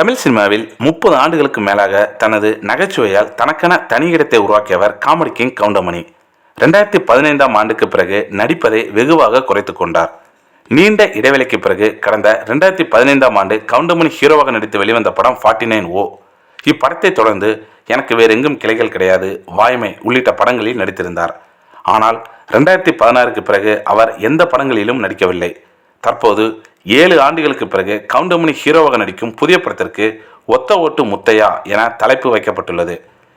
தமிழ் சினிமாவில் முப்பது ஆண்டுகளுக்கு மேலாக தனது நகைச்சுவையால் தனக்கென தனி இடத்தை உருவாக்கியவர் காமெடி கிங் கவுண்டமணி. ரெண்டாயிரத்தி பதினைந்தாம் ஆண்டுக்கு பிறகு நடிப்பதை வெகுவாக குறைத்து கொண்டார். நீண்ட இடைவெளிக்கு பிறகு கடந்த ரெண்டாயிரத்தி பதினைந்தாம் ஆண்டு கவுண்டமணி ஹீரோவாக நடித்து வெளிவந்த படம் ஃபார்ட்டி நைன் ஓ இப்படத்தை தொடர்ந்து எனக்கு வேறு எங்கும் கிளைகள் கிடையாது வாய்மை உள்ளிட்ட படங்களில் நடித்திருந்தார். ஆனால் ரெண்டாயிரத்தி பதினாறுக்கு பிறகு அவர் எந்த படங்களிலும் நடிக்கவில்லை. தற்போது ஏழு ஆண்டுகளுக்கு பிறகு கவுண்டமணி ஹீரோவாக நடிக்கும் புதிய படத்திற்கு ஒத்த ஓட்டு முத்தையா என தலைப்பு வைக்கப்பட்டுள்ளது.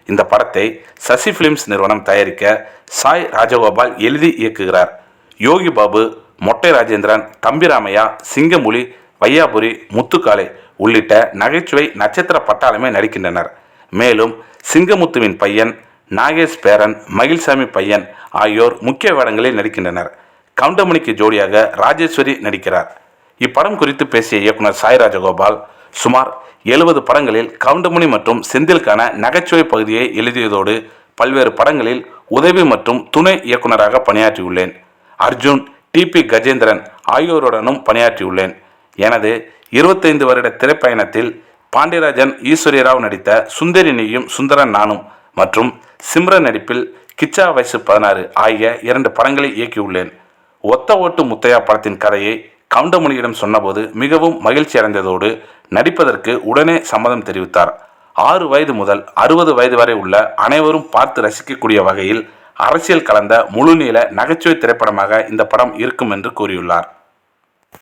இந்த படத்தை சசி பிலிம்ஸ் நிறுவனம் தயாரிக்க சாய் ராஜகோபால் எழுதி இயக்குகிறார். யோகி பாபு மொட்டை ராஜேந்திரன் தம்பிராமையா சிங்கமொழி வையாபுரி முத்துக்காலை உள்ளிட்ட நகைச்சுவை நட்சத்திர பட்டாளமே நடிக்கின்றனர். மேலும் சிங்கமுத்துவின் பையன் நாகேஷ் பேரன் மகிழ்சாமி பையன் ஆகியோர் முக்கிய வேடங்களில் நடிக்கின்றனர். கவுண்டமணிக்கு ஜோடியாக ராஜேஸ்வரி நடிக்கிறார். இப்படம் குறித்து பேசிய இயக்குனர் சாய் ராஜகோபால் சுமார் எழுபது படங்களில் கவுண்டமணி மற்றும் செந்திலுக்கான நகைச்சுவை பகுதியை எழுதியதோடு பல்வேறு படங்களில் உதவி மற்றும் துணை இயக்குனராக பணியாற்றியுள்ளேன். அர்ஜுன் டிபி கஜேந்திரன் ஆகியோருடனும் பணியாற்றியுள்ளேன். எனது இருபத்தைந்து வருட திரைப்பயணத்தில் பாண்டியராஜன் ஈஸ்வரியராவ் நடித்த சுந்தரினியும் சுந்தரன் நானும் மற்றும் சிம்ரன் நடிப்பில் கிச்சா வயசு பதினாறு ஆகிய இரண்டு படங்களை இயக்கியுள்ளேன். ஒத்த ஓட்டு முத்தையா படத்தின் கதையை கவுண்டமணியிடம் சொன்னபோது மிகவும் மகிழ்ச்சி அடைந்ததோடு நடிப்பதற்கு உடனே சம்மதம் தெரிவித்தார். ஆறு வயது முதல் அறுபது வயது வரை உள்ள அனைவரும் பார்த்து ரசிக்கக்கூடிய வகையில் அரசியல் கலந்த முழுநீள நகைச்சுவை திரைப்படமாக இந்த படம் இருக்கும் என்று கூறியுள்ளார்.